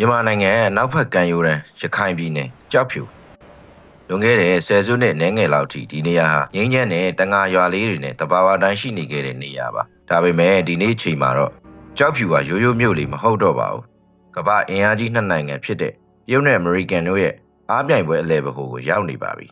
မြန်မာနိုင်ငံရဲ့နောက်ဖက်ကမ်းရိုးတန်းရခိုင်ပြည်နယ်ကြောက်ဖြူလွန်ခဲ့တဲ့ဆယ်စုနှစ်နည်းငယ်လောက်ထိဒီနေရာဟာငိမ့်ချမ်းတဲ့တငါရွာလေးတွေနဲ့တဘာဝတိုင်းရှိနေခဲ့တဲ့နေရာပါဒါပေမဲ့ဒီနေ့ချိန်မှာတော့ကြောက်ဖြူကရိုးရိုးမြို့လေးမဟုတ်တော့ပါဘူးကမ္ဘာအင်အားကြီးနှစ်နိုင်ငံဖြစ်တဲ့တရုတ်နဲ့အမေရိကန်တို့ရဲ့အားပြိုင်ပွဲအလဲပဟိုကိုရောက်နေပါပြီ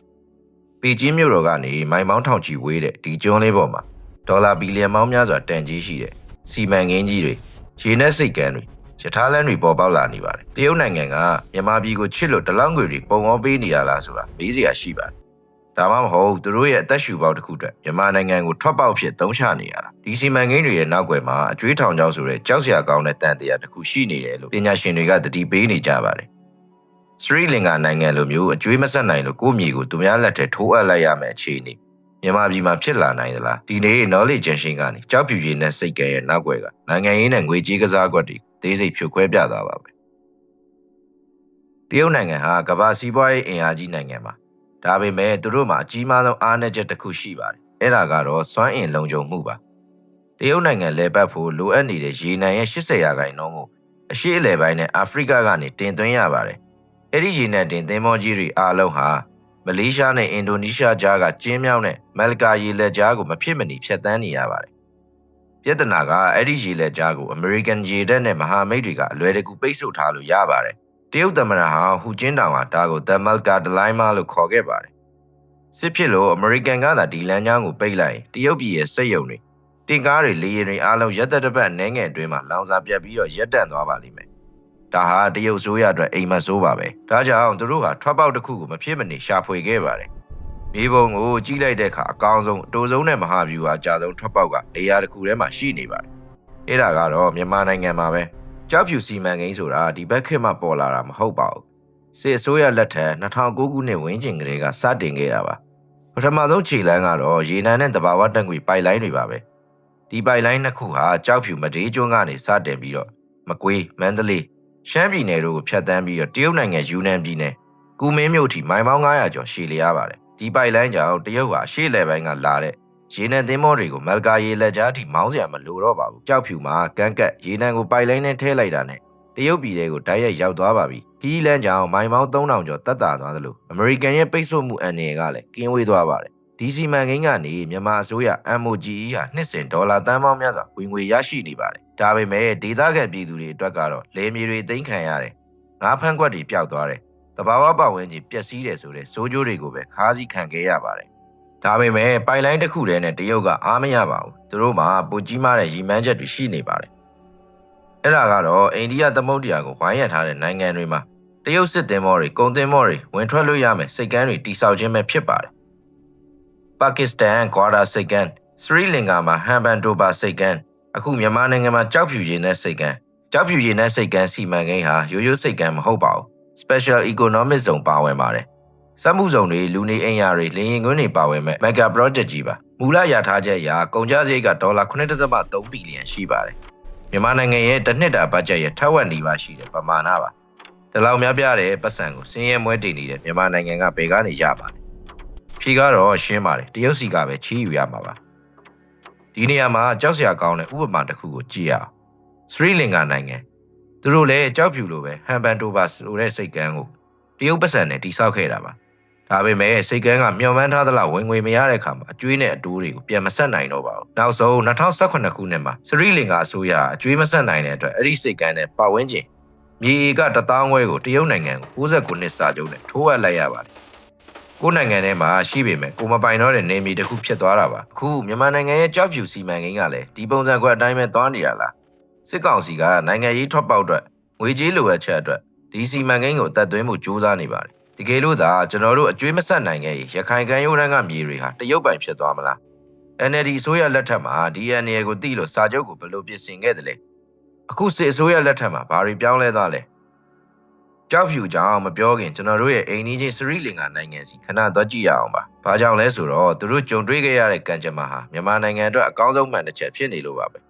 ပီကျင်းမြို့တော်ကနေမိုင်မောင်းထောင်ချီဝေးတဲ့ဒီကျွန်းလေးပေါ်မှာဒေါ်လာဘီလီယံပေါင်းများစွာတန်ကြီးရှိတဲ့စီမံကိန်းကြီးတွေရေနက်စိတ်ကမ်းတွေ ရထားလမ်းတွေပေါ်ပေါက်လာနေပါတယ်။တရုတ်နိုင်ငံကမြန်မာပြည်ကိုချစ်လို့တလောင်းငွေတွေပုံအောင်ပေးနေရလားဆိုတာမေးစရာရှိပါတယ်။ဒါမှမဟုတ်သူတို့ရဲ့အသက်ရှူပေါက်တစ်ခုအတွက်မြန်မာနိုင်ငံကိုထွက်ပေါက်ဖြစ်သုံးချနေရတာ။ဒီစီမံကိန်းတွေရဲ့နောက်ွယ်မှာအကျွေးထောင်ချောက်ဆိုတဲ့ကြောက်စရာကောင်းတဲ့တန်တရားတစ်ခုရှိနေတယ်လို့ပညာရှင်တွေကသတိပေးနေကြပါတယ်။စရီလင်္ကာနိုင်ငံလိုမျိုးအကျွေးမဆက်နိုင်လို့ကိုယ့်မြေကိုသူများလက်ထဲထိုးအပ်လိုက်ရမယ့်အခြေအနေမြန်မာပြည်မှာဖြစ်လာနိုင်သလားဒီနေ့ knowledge generation ကနေကြောက်ဖြူရည်နဲ့စိတ်ကဲရဲ့နောက်ွယ်ကနိုင်ငံရေးနဲ့ငွေကြေးကစားကွက်တွေ သေးစိတ်ဖြိုခွဲပြသွားပါပဲတရုတ်နိုင်ငံဟာကမ္ဘာစီးပွားရေးအင်အားကြီးနိုင်ငံပါဒါပေမဲ့သူတို့မှာအကြီးမားဆုံးအားနည်းချက်တစ်ခုရှိပါတယ်အဲ့ဒါကတော့စွမ်းအင်လုံခြုံမှုပါတရုတ်နိုင်ငံလဲပတ်ဖို့လိုအပ်နေတဲ့ရေနံရဲ့80ရာခိုင်နှုန်းကိုအရှေ့အလယ်ပိုင်းနဲ့အာဖရိကကနေတင်သွင်းရပါတယ်အဲ့ဒီရေနံတင်သင်္ဘောကြီးတွေအားလုံးဟာမလေးရှားနဲ့အင်ဒိုနီးရှားကြားကကျင်းမြောင်းတဲ့မလကာရေလက်ကြားကိုမဖြစ်မနေဖြတ်တန်းနေရပါတယ်။ ပြဿနာကအဲ့ဒီရေလက်ကြားကိုအမေရိကန်ရေတပ်နဲ့မဟာမိတ်တွေကအလွယ်တကူပိတ်ဆို့ထားလို့ရပါတယ်။တရုတ်သမ္မတဟာဟူကျင်းတောင်ကဒါကိုတမလကာဒလိုင်းမာလို့ခေါ်ခဲ့ပါတယ်။စစ်ဖြစ်လို့အမေရိကန်ကသာဒီလမ်းကြောင်းကိုပိတ်လိုက်ရင်တရုတ်ပြည်ရဲ့စိတ်ယုံတွေတင်ကားတွေလေယာဉ်တွေအားလုံးရက်သက်တစ်ပတ်နှဲငယ်အတွင်းမှာလောင်စာပြတ်ပြီးတော့ရက်တန့်သွားပါလိမ့်မယ်။ဒါဟာတရုတ်ဆိုးရအတွက်အိမ်မဆိုးပါပဲ။ဒါကြောင့်သူတို့ဟာထွက်ပေါက်တစ်ခုကိုမဖြစ်မနေရှာဖွေခဲ့ပါတယ်။ မြေပုံကိုကြီးလိုက်တဲ့အခါအကောင်းဆုံးအတိုးဆုံးနဲ့မဟာဗျူဟာအကြဆုံးထွက်ပေါက်ကနေရာတစ်ခုထဲမှာရှိနေပါတယ်။အဲ့ဒါကတော့မြန်မာနိုင်ငံမှာပဲကြောက်ဖြူစီမံကိန်းဆိုတာဒီဘက်ခေတ်မှပေါ်လာတာမဟုတ်ပါဘူး။စစ်အစိုးရလက်ထက်2009ခုနှစ်ဝန်းကျင်ကလေးကစတင်ခဲ့တာပါ။ပထမဆုံးခြေလမ်းကတော့ရေနံနဲ့တဘာဝတက်ငွေပိုက်လိုင်းတွေပါပဲ။ဒီပိုက်လိုင်းနှစ်ခုဟာကြောက်ဖြူမဒေးကျွန်းကနေစတင်ပြီးတော့မကွေးမန္တလေးရှမ်းပြည်နယ်တို့ကိုဖျက်ဆီးပြီးတော့တရုတ်နိုင်ငံယူနန်ပြည်နယ်ကူမင်းမြို့ထိမိုင်ပေါင်း900ကျော်ရှည်လျားပါတယ် ဒီပိုက်လိုင်းကြောင့်တရုတ်ဟာရှေ့လယ်ပိုင်းကလာတဲ့ရေနံသင်းမောတွေကိုမလကာရေလက်ကြားထိမောင်းစရာမလိုတော့ပါဘူးကြောက်ဖြူမှာကန်းကက်ရေနံကိုပိုက်လိုင်းနဲ့ထည့်လိုက်တာနဲ့တရုတ်ပြည်တွေကိုဓာတ်ရိုက်ရောက်သွားပါပြီခီးလန်းကြောင်မိုင်ပေါင်း3000ကျော်တက်တာသွားသလိုအမေရိကန်ရဲ့ပိတ်ဆို့မှုအန္တရာယ်ကလည်းကင်းဝေးသွားပါတယ်ဒီစီမံကိန်းကနေမြန်မာအစိုးရ MOGE ဟာနှစ်စဉ်ဒေါ်လာတန်ပေါင်းများစွာဝင်ငွေရရှိနေပါတယ်။ဒါပေမဲ့ဒေသခံပြည်သူတွေအတွက်ကတော့လေမြေတွေသိမ်းခံရတယ်။ငါးဖမ်းကွက်တွေပျောက်သွားတယ်။ တဘာဝပတ်ဝန်းကျင်ပျက်စီးတယ်ဆိုတဲ့စိုးကျိုးတွေကိုပဲခါးစည်းခံခဲ့ရပါတယ်။ဒါပေမဲ့ပိုင်လိုင်းတစ်ခုတည်းနဲ့တရုတ်ကအားမရပါဘူး။သူတို့မှာပိုကြီးမားတဲ့ရည်မှန်းချက်တွေရှိနေပါတယ်။အဲ့ဒါကတော့အိန္ဒိယသမုဒ္ဒရာကိုဝိုင်းရထားတဲ့နိုင်ငံတွေမှာတရုတ်စစ်သင်္ဘောတွေကုန်သင်္ဘောတွေဝင်ထွက်လို့ရမယ်စိတ်ကမ်းတွေတိစောက်ခြင်းပဲဖြစ်ပါတယ်ပါကစ္စတန်ကွာဒါစိတ်ကန်းစရီလင်္ကာမှာဟမ်ဘန်တိုဘာစိတ်ကန်းအခုမြန်မာနိုင်ငံမှာကြောက်ဖြူရည်နဲ့စိတ်ကန်းကြောက်ဖြူရည်နဲ့စိတ်ကန်းစီမံကိန်းဟာရိုးရိုးစိတ်ကန်းမဟုတ်ပါဘူး Special Economic Zone ပါဝင်ပါတယ်စက်မှုဇုံတွေလူနေအိမ်ယာတွေလင်းရင်ကွင်းတွေပါဝင်မဲ့ Mega Project ကြီးပါမူလရထားချက်အရကုန်ကျစရိတ်ကဒေါ်လာ9.3ဘီလီယံရှိပါတယ်မြန်မာနိုင်ငံရဲ့တစ်နှစ်တာဘတ်ဂျက်ရဲ့ထက်ဝက်နီးပါးရှိတဲ့ပမာဏပါဒီလောက်များပြားတဲ့ပတ်စံကိုစင်းရဲမွဲတင်နေတဲ့မြန်မာနိုင်ငံကဘယ်ကနေရပါလဲဖြေကတော့ရှင်းပါတယ်တရုတ်စီကပဲချီးယူရမှာပါဒီနေရာမှာကြောက်စရာကောင်းတဲ့ဥပမာတစ်ခုကိုကြည့်ရအောင်စရီလင်္ကာနိုင်ငံ သူတို့လည်းကြောက်ဖြူလိုပဲဟန်ပန်တိုဘာဆိုတဲ့စိတ်ကန်းကိုတရုတ်ပတ်စံနဲ့တိဆောက်ခဲ့တာပါဒါပေမဲ့စိတ်ကန်းကမျှော်မှန်းထားသလောက်ဝင်ငွေမရတဲ့အခါမှာအကျွေးနဲ့အတိုးတွေကိုပြန်မဆက်နိုင်တော့ပါဘူးနောက်ဆုံး2018ခုနှစ်မှာစရီလင်္ကာအစိုးရအကျွေးမဆက်နိုင်တဲ့အတွက်အဲ့ဒီစိတ်ကန်းနဲ့ပတ်ဝန်းကျင်မြေဧက1000ဝဲကိုတရုတ်နိုင်ငံကို69နှစ်စာချုပ်နဲ့ထိုးအပ်လိုက်ရပါတယ်ကိုယ်နိုင်ငံထဲမှာရှိပေမဲ့ကိုမပိုင်တော့တဲ့နေမီတစ်ခုဖြစ်သွားတာပါအခုမြန်မာနိုင်ငံရဲ့ကြောက်ဖြူစီမံကိန်းကလည်းဒီပုံစံကွက်အတိုင်းပဲသွားနေတာလား စစ်ကောင်စီကနိုင်ငံရေးထွက်ပေါက်အတွက်ငွေကြေးလိုအပ်ချက်အတွက်ဒီစီမံကိန်းကိုအသက်သွင်းမှုစ조사နေပါတယ်တကယ်လို့သာကျွန်တော်တို့အကျွေးမဆက်နိုင်ခဲ့ရခိုင်ကမ်းရိုးတန်းကမြေတွေဟာတရုတ်ပိုင်ဖြစ်သွားမလား NLD အစိုးရလက်ထက်မှာ DNA ကိုတိလို့စာချုပ်ကိုဘယ်လိုပြင်ဆင်ခဲ့တယ်လဲအခုစစ်အစိုးရလက်ထက်မှာဘာတွေပြောင်းလဲသွားလဲကြောက်ဖြူကြောင်မပြောခင်ကျွန်တော်တို့ရဲ့အိမ်နီးချင်းစရီလင်္ကာနိုင်ငံစီခဏသွားကြည့်ရအောင်ပါ။ဘာကြောင့်လဲဆိုတော့သူတို့ကြုံတွေ့ခဲ့ရတဲ့ကံကြမ္မာဟာမြန်မာနိုင်ငံအတွက်အကောင်းဆုံးမှန်တစ်ချက်ဖြစ်နေလို့ပါပဲ။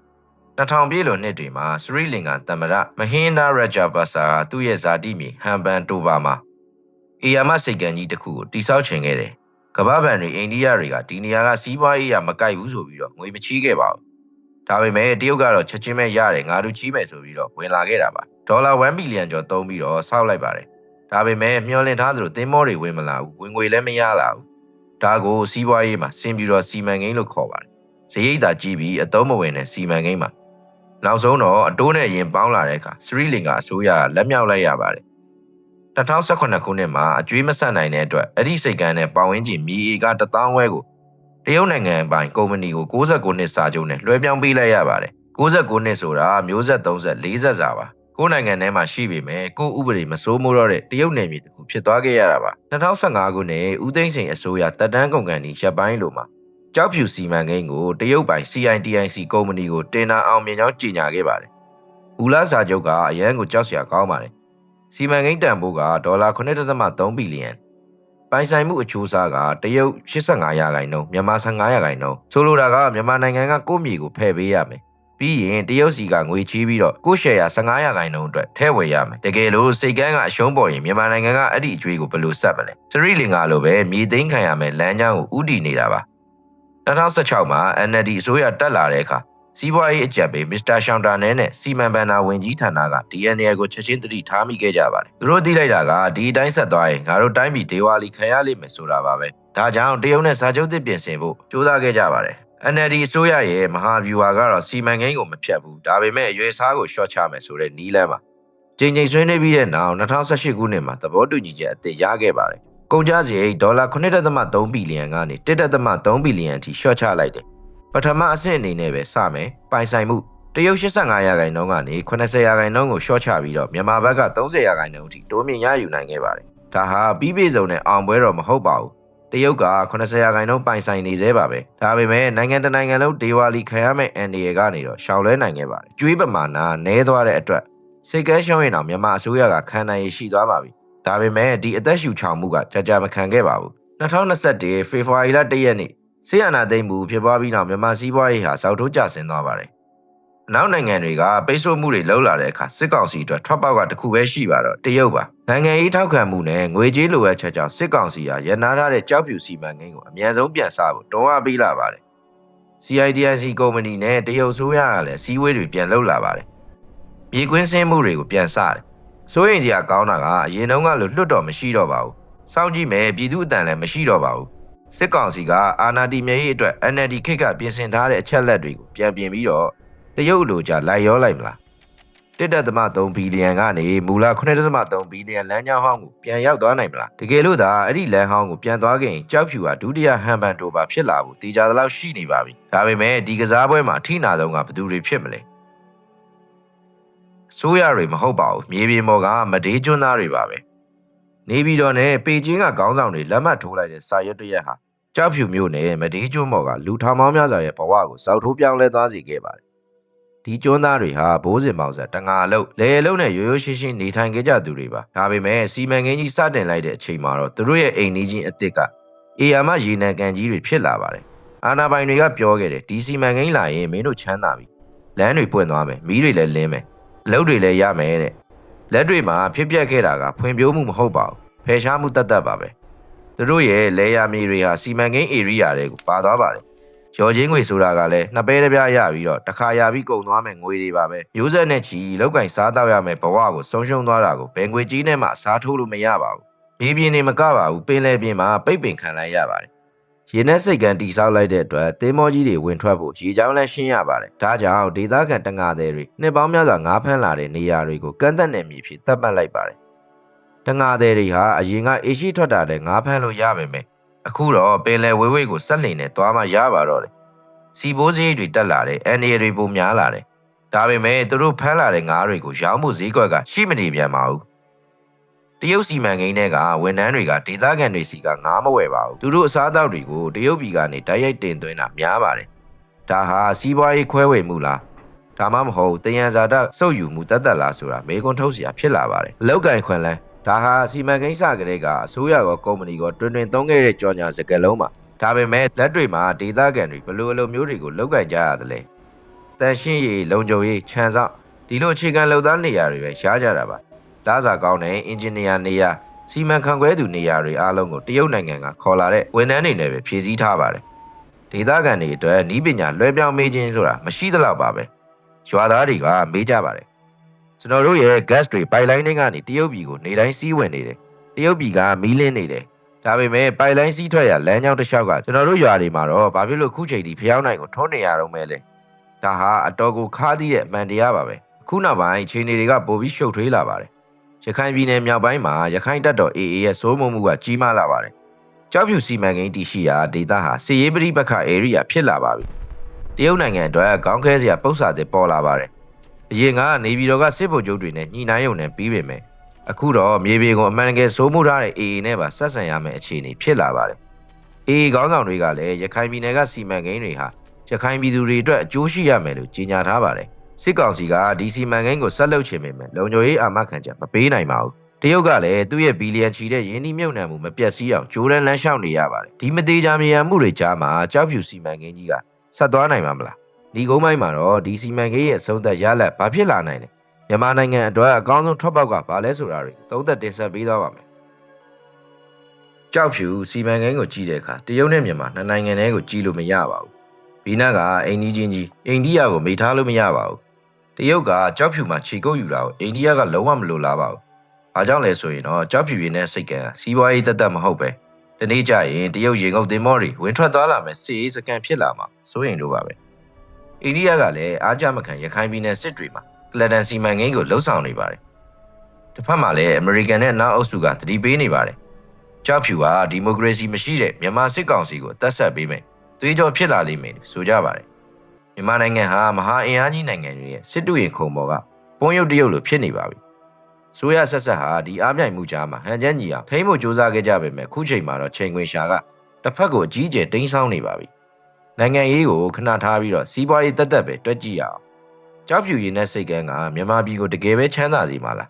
2000ပြည့်လွန်နှစ်တွေမှာစရီလင်္ကာတမရမဟင်းနာရဂျာဘဆာသူ့ရဲ့ဇာတိမြေဟမ်ဘန်တိုဘာမှာအီယာမစိတ်ကံကြီးတစ်ခုကိုတိစောက်ချင်ခဲ့တယ်။ကမ္ဘာဗန်တွေအိန္ဒိယတွေကဒီနေရာကစီးပွားရေးရမကိုက်ဘူးဆိုပြီးတော့ငွေမချီးခဲ့ပါဘူး။ဒါပေမဲ့တရုတ်ကတော့ချက်ချင်းပဲရတယ်ငါတို့ချီးမယ်ဆိုပြီးတော့ဝင်လာခဲ့တာပါဒေါ်လာ1ဘီလီယံကျော်သုံးပြီးတော့ဆောက်လိုက်ပါတယ်ဒါပေမဲ့မျှော်လင့်ထားသလိုသင်းမောတွေဝင်မလာဘူးဝင်ငွေလည်းမရလာဘူးဒါကိုစီးပွားရေးမှာစင်ပြူတော်စီမံကိန်းလို့ခေါ်ပါတယ်ဈေးရိတ်သာကြည့်ပြီးအသုံးမဝင်တဲ့စီမံကိန်းမှာ နောက်ဆုံးတော့အတိုးနဲ့ရင်ပေါင်းလာတဲ့အခါစရီလင်ကအစိုးရကလက်မြောက်လိုက်ရပါတယ်2018ခုနှစ်မှာအကျွေးမဆက်နိုင်တဲ့အတွက်အဲ့ဒီစိတ်ကန်းနဲ့ပတ်ဝန်းကျင်မြေဧက1000ဝဲကိုတရုတ်နိုင်ငံပိုင်ကုမ္ပဏီကို69နှစ်စာချုပ်နဲ့လွှဲပြောင်းပေးလိုက်ရပါတယ်69နှစ်ဆိုတာမျိုးဆက်30 40စာပါကိုယ်နိုင်ငံထဲမှာရှိပေမဲ့ကိုယ်ဥပဒေမစိုးမိုးတော့တဲ့တရုတ်နယ်မြေတစ်ခုဖြစ်သွားခဲ့ရတာပါ2015ခုနှစ်ဦးသိန်းစိန်အစိုးရတပ်တန်းကုန်ကန်ဒီရပ်ပိုင်းလိုမှာ ကြောက်ဖြူစီမံကိန်းကိုတရုတ်ပိုင် CITIC ကုမ္ပဏီကိုတင်နာအောင်မြင်ကြောင်းကြေညာခဲ့ပါတယ်။ဦးလာစာချုပ်ကအရန်ကိုကြောက်စရာကောင်းပါတယ်။စီမံကိန်းတန်ဖိုးကဒေါ်လာ9.3ဘီလီယံပိုင်ဆိုင်မှုအချိုးအစားကတရုတ်85ရာခိုင်နှုန်းမြန်မာ15ရာခိုင်နှုန်းဆိုလိုတာကမြန်မာနိုင်ငံကကိုယ့်မြေကိုဖယ်ပေးရမယ်ပြီးရင်တရုတ်စီကငွေချေးပြီးတော့ကိုယ့်ရှယ်ယာ15ရာခိုင်နှုန်းအတွက်ထည့်ဝင်ရမယ်တကယ်လို့စိတ်ကန်းကအရှုံးပေါ်ရင်မြန်မာနိုင်ငံကအဲ့ဒီအကျွေးကိုဘယ်လိုဆက်မလဲစရီလင်္ကာလိုပဲမြေသိမ်းခံရမယ်လမ်းကြောင်းကိုဥတီနေတာပါ 2016မှာ NLD အစိုးရတက်လာတဲ့အခါစီးပွားရေးအကြံပေးမစ္စတာရှောင်းတာနဲနဲ့စီမံဘဏ္ဍာဝန်ကြီးဌာနက DNA ကိုချက်ချင်းတတိထားမိခဲ့ကြပါတယ်။သူတို့သိလိုက်တာကဒီအတိုင်းဆက်သွားရင်ငါတို့တိုင်းပြည်ဒေဝါလီခံရလိမ့်မယ်ဆိုတာပါပဲ။ဒါကြောင့်တရုတ်နဲ့စာချုပ်သစ်ပြင်ဆင်ဖို့ကြိုးစားခဲ့ကြပါတယ်။ NLD အစိုးရရဲ့မဟာဗျူဟာကတော့စီမံကိန်းကိုမဖြတ်ဘူး။ဒါပေမဲ့အရွယ်စားကိုရှော့ချမယ်ဆိုတဲ့နီးလန်းပါ။ချိန်ချိန်ဆွေးနွေးပြီးတဲ့နောက်2018ခုနှစ်မှာသဘောတူညီချက်အသစ်ရခဲ့ပါတယ်။ ကုန်ကျစရိတ်ဒေါ်လာ9.3ဘီလီယံကနေ1.3ဘီလီယံအထိရှော့ချလိုက်တယ်ပထမအဆင့်အနေနဲ့ပဲစမယ်ပိုင်ဆိုင်မှုတရုတ်85ရာခိုင်နှုန်းကနေ80ရာခိုင်နှုန်းကိုရှော့ချပြီးတော့မြန်မာဘက်က30ရာခိုင်နှုန်းအထိတိုးမြင့်ရယူနိုင်ခဲ့ပါတယ်ဒါဟာပြီးပြည့်စုံတဲ့အောင်ပွဲတော့မဟုတ်ပါဘူးတရုတ်က80ရာခိုင်နှုန်းပိုင်ဆိုင်နေသေးပါပဲဒါပေမဲ့နိုင်ငံတနိုင်ငံလုံးဒေဝါလီခံရမယ့်အန်ဒီရကနေတော့ရှောင်လွဲနိုင်ခဲ့ပါတယ်ကျွေးပမာဏနည်းသွားတဲ့အတွက်စိတ်ကန်းရှုံးရင်တော့မြန်မာအစိုးရကခံနိုင်ရရှိသွားပါပြီ ဒါပေမဲ့ဒီအသက်ရှူချောင်မှုကကြာကြာမခံခဲ့ပါဘူး2021ဖေဖော်ဝါရီလ1ရက်နေ့ဆေးရနာသိမ့်မှုဖြစ်ပွားပြီးနောက်မြန်မာစီးပွားရေးဟာစောက်ထိုးကျဆင်းသွားပါတယ်။အနောက်နိုင်ငံတွေကပိတ်ဆို့မှုတွေလှုပ်လာတဲ့အခါစစ်ကောင်စီအတွက်ထွက်ပေါက်ကတစ်ခုပဲရှိပါတော့တရုတ်ပါ။နိုင်ငံရေးထောက်ခံမှုနဲ့ငွေကြေးလိုအပ်ချက်ကြောင့်စစ်ကောင်စီဟာရန်နာထားတဲ့ကြောက်ဖြူစီမံကိန်းကိုအမြန်ဆုံးပြန်ဆဖို့တွန်းအားပေးလာပါတယ်။ CIDIC ကုမ္ပဏီနဲ့တရုတ်ဆိုးရကလည်းစီးဝေးတွေပြန်လှုပ်လာပါတယ်။မြေကွင်းစင်းမှုတွေကိုပြန်ဆတယ်။ စိုးရင်စရာကောင်းတာကအရင်တုန်းကလိုလွတ်တော်မရှိတော့ပါဘူး။စောင့်ကြည့်မယ်ပြည်သူအတန်လည်းမရှိတော့ပါဘူး။စစ်ကောင်စီကအာဏာတည်မြဲရေးအတွက် NLD ခိတ်ကပြင်ဆင်ထားတဲ့အချက်လက်တွေကိုပြန်ပြင်ပြီးတော့တရုတ်လိုကြလိုက်ရောလိုက်မလား1.3ဘီလီယံကနေမူလ9.3ဘီလီယံလမ်းကြောင်းဟောင်းကိုပြန်ရောက်သွားနိုင်မလားတကယ်လို့သာအဲ့ဒီလမ်းဟောင်းကိုပြန်သွားခင်ကြောက်ဖြူဟာဒုတိယဟန်ဘန်တိုပါဖြစ်လာဖို့တေချာသလောက်ရှိနေပါပြီဒါပေမဲ့ဒီကစားပွဲမှာအထိနာဆုံးကဘယ်သူတွေဖြစ်မလဲ ဆိုးရတွေမဟုတ်ပါဘူးမြေပြင်ပေါ်ကမဒေးကျွန်းသားတွေပါပဲနေပြည်တော်နဲ့ပေကျင်းကခေါင်းဆောင်တွေလက်မှတ်ထိုးလိုက်တဲ့စာရွက်တစ်ရက်ဟာကြောက်ဖြူမျိုးနဲ့မဒေးကျွန်းပေါ်ကလူထောင်ပေါင်းများစွာရဲ့ဘဝကိုစောက်ထိုးပြောင်းလဲသွားစေခဲ့ပါတယ်။ဒီကျွန်းသားတွေဟာဘိုးစင်မောင်ဆက်တငါအလုတ်လေအလုတ်နဲ့ရိုးရိုးရှင်းရှင်းနေထိုင်ခဲ့ကြသူတွေပါ။ဒါပေမဲ့စီမံကိန်းကြီးစတင်လိုက်တဲ့အချိန်မှာတော့သူတို့ရဲ့အိမ်နီးချင်းအစ်စ်ကအေယာမရေနံကန်ကြီးတွေဖြစ်လာပါတယ်။အာနာပိုင်တွေကပြောခဲ့တယ်ဒီစီမံကိန်းလာရင်မင်းတို့ချမ်းသာပြီ။လမ်းတွေပွင့်သွားမယ်မီးတွေလည်းလင်းမယ်။ အလုပ်တွေလည်းရမယ်တဲ့။လက်တွေမှာဖြစ်ပျက်ခဲ့တာကဖွံ့ဖြိုးမှုမဟုတ်ပါဘူး။ဖယ်ရှားမှုတတ်တတ်ပါပဲသူတို့ရဲ့လဲရမြေတွေဟာစီမံကိန်း area တွေကိုပါသွားပါတယ်ရော်ချင်းငွေဆိုတာကလည်းနှစ်ပဲတစ်ပြားရပြီးတော့တစ်ခါရပြီးကုန်သွားမယ်ငွေတွေပါပဲမျိုးဆက်နဲ့ချီလောက်ကင်စားတော့ရမယ်ဘဝကိုဆုံးရှုံးသွားတာကိုဘယ်ငွေကြီးနဲ့မှစားထိုးလို့မရပါဘူးမြေပြင်နေမကပါဘူးပင်လယ်ပြင်မှာပိတ်ပင်ခံလိုက်ရပါတယ် ရေနက်စိတ်ကန်တိဆောက်လိုက်တဲ့အတွက်သင်းမောကြီးတွေဝင်ထွက်ဖို့ရေချောင်းလည်းရှင်းရပါတယ်။ဒါကြောင့်ဒေသခံတငါသည်တွေနှစ်ပေါင်းများစွာငါးဖမ်းလာတဲ့နေရာတွေကိုကန့်သက်နယ်မြေဖြစ်သတ်မှတ်လိုက်ပါတယ်တငါသည်တွေဟာအရင်ကအေရှိထွက်တာတဲ့ငါးဖမ်းလို့ရပါမယ်အခုတော့ပင်လယ်ဝေးဝေးကိုဆက်လင်နဲ့သွားမှရပါတော့တယ်စီဘိုးစည်းတွေတက်လာတယ်အန်ရီတွေပုံများလာတယ်ဒါပေမဲ့သူတို့ဖမ်းလာတဲ့ငါးတွေကိုရောင်းမှုဈေးကွက်ကရှိမနေပြန်ပါဘူး တရုတ်စီမံကိန်းတွေကဝန်ထမ်းတွေကဒေသခံတွေစီကငားမဝယ်ပါဘူးသူတို့အစားအသောက်တွေကိုတရုတ်ပြည်ကနေတိုက်ရိုက်တင်သွင်းတာများပါတယ်ဒါဟာစီးပွားရေးခွဲဝေမှုလားဒါမှမဟုတ်တယံဇာတစုပ်ယူမှုတတ်တတ်လားဆိုတာမေကွန်ထုတ်စရာဖြစ်လာပါတယ်။လောက်ကန်ခွန်လန်းဒါဟာစီမံကိန်းစကလေးကအစိုးရရောကုမ္ပဏီရောတွင်တွင်သုံးခဲ့တဲ့ကြော်ညာစကားလုံးပါ။ဒါပေမဲ့လက်တွေမှာဒေသခံတွေဘလို့အလိုမျိုးတွေကိုလောက်ကန်ကြရတယ်လေ။တန်ရှင်းရေးလုံခြုံရေးခြံစောက်ဒီလိုအခြေခံလုံသားနေရာတွေပဲရှားကြတာပါ ဒါစာကောင်းတဲ့အင်ဂျင်နီယာနေရာစီမံခန့်ခွဲသူနေရာတွေအားလုံးကိုတရုတ်နိုင်ငံကခေါ်လာတဲ့ဝန်ထမ်းတွေနဲ့ပဲဖြည့်ဆည်းထားပါတယ်ဒေသခံတွေအတွက်ဤပညာလွှဲပြောင်းမေးခြင်းဆိုတာမရှိသလောက်ပါပဲရွာသားတွေကမေးကြပါတယ်ကျွန်တော်တို့ရဲ့ gas တွေ pipeline တွေကနေတရုတ်ပြည်ကိုနေတိုင်းစီးဝင်နေတယ်တရုတ်ပြည်ကမီးလင်းနေတယ်ဒါပေမဲ့ pipeline စီးထွက်ရလမ်းကြောင်းတစ်လျှောက်ကကျွန်တော်တို့ရွာတွေမှာတော့ဘာဖြစ်လို့ခုချိန်ထိဖျောင်းနိုင်ကိုထုံးနေရတော့မဲလဲဒါဟာအတော်ကိုခါးသီးတဲ့အမှန်တရားပါပဲအခုနောက်ပိုင်းခြေနေတွေကပိုပြီးရှုပ်ထွေးလာပါတယ် ရခိုင်ပြည်နယ်မြောက်ပိုင်းမှာရခိုင်တပ်တော် AA ရဲ့စိုးမိုးမှုကကြီးမားလာပါတယ်ကြောက်ဖြူစီမံကိန်းတည်ရှိရာဒေသဟာစစ်ရေးပဋိပက္ခ area ဖြစ်လာပါပြီတရုတ်နိုင်ငံအတွက်ခေါင်းခဲစရာပု္ပ္ပာတွေပေါ်လာပါတယ်အရင်ကနေပြည်တော်ကစစ်ဗိုလ်ချုပ်တွေနဲ့ညှိနှိုင်းရုံနဲ့ပြီးပေမဲ့အခုတော့မြေပြင်ကိုအမှန်တကယ်စိုးမိုးထားတဲ့ AA နဲ့ပါဆက်ဆံရမယ့်အခြေအနေဖြစ်လာပါတယ်။ AA ခေါင်းဆောင်တွေကလည်းရခိုင်ပြည်နယ်ကစီမံကိန်းတွေဟာရခိုင်ပြည်သူတွေအတွက်အကျိုးရှိရမယ်လို့ကြေညာထားပါတယ်။ စစ်ကောင်စီကဒီစီမံကိန်းကိုဆက်လုပ်ချင်ပေမဲ့လုံခြုံရေးအာမခံချက်မပေးနိုင်ပါဘူး။တရုတ်ကလည်းသူ့ရဲ့ဘီလီယံချီတဲ့ရင်းနှီးမြှုပ်နှံမှုမပြတ်စည်းအောင်ကြိုးရမ်းလမ်းလျှောက်နေရပါတယ်။ဒီမသေးချာမြေယံမှုတွေကြားမှာကြောက်ဖြူစီမံကိန်းကြီးကဆက်သွားနိုင်မှာမလား။ဒီကုန်းပိုင်းမှာတော့ဒီစီမံကိန်းရဲ့အဆုံးသက်ရလဒ်ဘာဖြစ်လာနိုင်လဲ။မြန်မာနိုင်ငံအတွက်အကောင်းဆုံးထွက်ပေါက်ကဘာလဲဆိုတာတွေသုံးသက်တင်ဆက်ပေးသွားပါမယ်။ကြောက်ဖြူစီမံကိန်းကိုကြည့်တဲ့အခါတရုတ်နဲ့မြန်မာနှစ်နိုင်ငံတည်းကိုကြည့်လို့မရပါဘူး။ဘီနာကအိန္ဒိချင်းကြီးအိန္ဒိယကိုမေ့ထားလို့မရပါဘူး။ တရုတ်ကကြောက်ဖြူမှာခြေကုပ်ယူတာကိုအိန္ဒိယကလုံးဝမလိုလားပါဘူး။အားကြောင့်လဲဆိုရင်တော့ကြောက်ဖြူရင်းနဲ့စိတ်ကံစီးပွားရေးတက်တက်မဟုတ်ပဲ။ဒီနေ့ကျရင်တရုတ်ရေငုပ်တင်မောတွေဝင်ထွက်သွားလာမယ်စီရေးစကန်ဖြစ်လာမှာစိုးရင်တို့ပါပဲ။အိန္ဒိယကလည်းအားကြမခံရခိုင်ပြည်နယ်စစ်တွေမှာကလဒန်စီမံကိန်းကိုလှုပ်ဆောင်နေပါတယ်။တစ်ဖက်မှာလည်းအမေရိကန်နဲ့နောက်အုပ်စုကသတိပေးနေပါတယ်။ကြောက်ဖြူဟာဒီမိုကရေစီမရှိတဲ့မြန်မာစစ်ကောင်စီကိုတက်ဆက်ပေးမယ်။သွေးကြောဖြစ်လာလိမ့်မယ်လို့ဆိုကြပါတယ်။ မြန်မာနိုင်ငံဟာမဟာအင်အားကြီးနိုင်ငံတွေရဲ့စစ်တူရင်ခုံပေါ်ကပုံရုပ်တရုပ်လိုဖြစ်နေပါပြီ။ဆိုရဆက်ဆက်ဟာဒီအားပြိုင်မှုကြားမှာဟန်ချမ်းကြီးအောင်ထိမ့်ဖို့စ조사ခဲ့ကြပေမဲ့ခုချိန်မှာတော့ချိန်ခွင်ရှာကတစ်ဖက်ကိုအကြီးအကျယ်တင်းဆောင်းနေပါပြီ။နိုင်ငံရေးကိုခဏထားပြီးတော့စီးပွားရေးတက်တက်ပဲတွက်ကြည့်ရအောင်ကြောက်ဖြူရည်နဲ့စိတ်ကန်းကမြန်မာပြည်ကိုတကယ်ပဲချမ်းသာစေမှာလား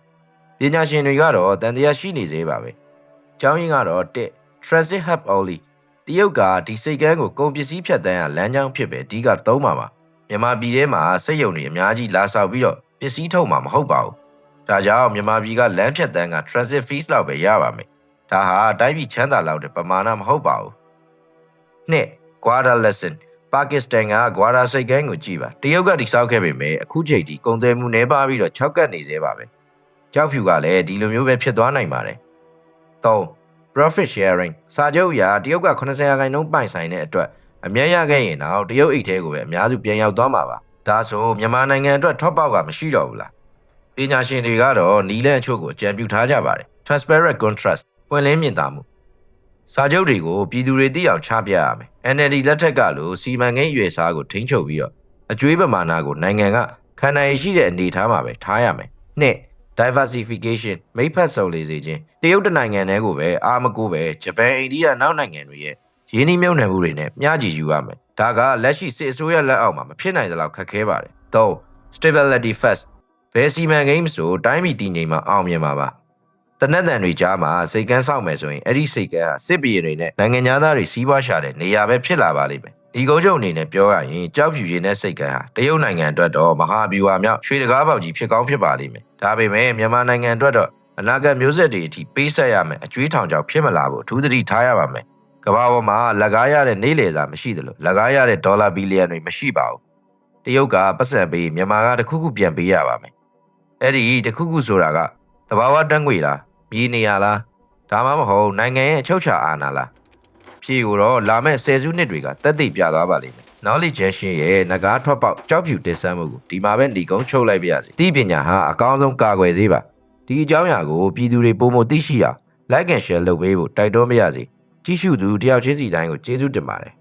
ပညာရှင်တွေကတော့တန်တရားရှိနေသေးပါပဲ။ကျောင်းရင်းကတော့1 Transit Hub Only တရုတ်ကဒီစိတ်ကန်းကိုကုန်ပစ္စည်းဖြတ်တန်းရလမ်းကြောင်းဖြစ်ပဲအဓိကသုံးပါပါ။ မြန်မာပြည်ထဲမှာစိတ်ယုံတွေအများကြီးလာဆောက်ပြီးတော့ပစ္စည်းထုတ်မှာမဟုတ်ပါဘူး။ဒါကြောင့်မြန်မာပြည်ကလမ်းဖြတ်တန်းက Transit Fees လောက်ပဲရပါမယ်။ဒါဟာတိုင်းပြည်ချမ်းသာလောက်တဲ့ပမာဏမဟုတ်ပါဘူး။နှစ် Quarter Lesson ပါကစ္စတန်ကဂွာရာစိတ်ကန်းကိုကြည့်ပါတရုတ်ကတိစောက်ခဲ့ပေမဲ့အခုချိန်ထိကုန်သွယ်မှုနှဲပါပြီးတော့၆ကတ်နေသေးပါပဲကြောက်ဖြူကလည်းဒီလိုမျိုးပဲဖြစ်သွားနိုင်ပါတယ်၃ profit sharing စာချုပ်အရတရုတ်က80ရာခိုင်နှုန်းပိုင်ဆိုင်တဲ့အတွက် အမြတ်ရခဲ့ရင်တော့တရုတ်အိတ်ထဲကိုပဲအများစုပြန်ရောက်သွားမှာပါဒါဆိုမြန်မာနိုင်ငံအတွက်ထော့ပေါက်ကမရှိတော့ဘူးလားပညာရှင်တွေကတော့နီလန့်အချို့ကိုအကြံပြုထားကြပါတယ် transparent contrast ပွင့်လင်းမြင်သာမှုစာချုပ်တွေကိုပြည်သူတွေသိအောင်ချပြရမယ်။ NLD လက်ထက်ကလို့စီမံကိန်းအရွယ်စားကိုထိန်းချုပ်ပြီးတော့အကျွေးပမာဏကိုနိုင်ငံကခံနိုင်ရရှိတဲ့အနေအထားမှာပဲထားရမယ်။နှစ် diversification မိဖက်စုံလေစေခြင်းတရုတ်တနိုင်ငံတည်းကိုပဲအာမကိုပဲဂျပန်အိန္ဒိယနောက်နိုင်ငံတွေရဲ့ ရင်းနှီးမြှုပ်နှံမှုတွေနဲ့မျှကြည့်ယူရမယ်။ဒါကလက်ရှိစစ်အစိုးရလက်အောက်မှာမဖြစ်နိုင်သလောက်ခက်ခဲပါတယ်။၃ stability first ဘယ်စီမံကိန်းမဆိုတိုင်းပြည်တည်ငြိမ်မှာအောင်မြင်မှာပါ။တနက်တန်တွေကြားမှာစိတ်ကန်းဆောက်မယ်ဆိုရင်အဲ့ဒီစိတ်ကန်းကစစ်ပြေတွေနဲ့နိုင်ငံသားတွေစီးပွားရှာတဲ့နေရာပဲဖြစ်လာပါလိမ့်မယ်။ဒီကုန်းချုပ်အနေနဲ့ပြောရရင်ကြောက်ဖြူရည်နဲ့စိတ်ကန်းဟာတရုတ်နိုင်ငံအတွက်တော့မဟာဗျူဟာမြောက်ရွှေတကားပေါက်ကြီးဖြစ်ကောင်းဖြစ်ပါလိမ့်မယ်။ဒါပေမဲ့မြန်မာနိုင်ငံအတွက်တော့အနာဂတ်မျိုးဆက်တွေအထိပေးဆက်ရမယ်အကျွေးထောင်ကြောင်ဖြစ်မလာဘူးအထူးသတိထားရပါမယ်။ ကမ္ဘာပေါ်မှာလက်ကားရတဲ့နေလေစာမရှိသလိုလက်ကားရတဲ့ဒေါ်လာဘီလီယံတွေမရှိပါဘူး။တရုတ်ကပတ်စံပေးမြန်မာကတစ်ခုခုပြန်ပေးရပါမယ်။အဲ့ဒီတစ်ခုခုဆိုတာကတဘာဝတန်းငွေလားမြေနေရလားဒါမှမဟုတ်နိုင်ငံရဲ့အချုပ်ချာအာဏာလားဖြေကိုတော့လာမဲ့ဆယ်စုနှစ်တွေကတက်သိပြသွားပါလိမ့်မယ် knowledge generation ရဲ့ငကားထွက်ပေါက်ကြောက်ဖြူတင်ဆက်မှုကိုဒီမှာပဲหนีကုန်းချုပ်လိုက်ပြရစီသိပညာဟာအကောင်းဆုံးကာကွယ်စေပါဒီအကြောင်းအရာကိုပြည်သူတွေပုံမသိရှိအောင် like and share လုပ်ပေးဖို့တိုက်တွန်းပါရစေ ကြည့်ရှုသူတယောက်ချင်းစီတိုင်းကိုကျေးဇူးတင်ပါတယ်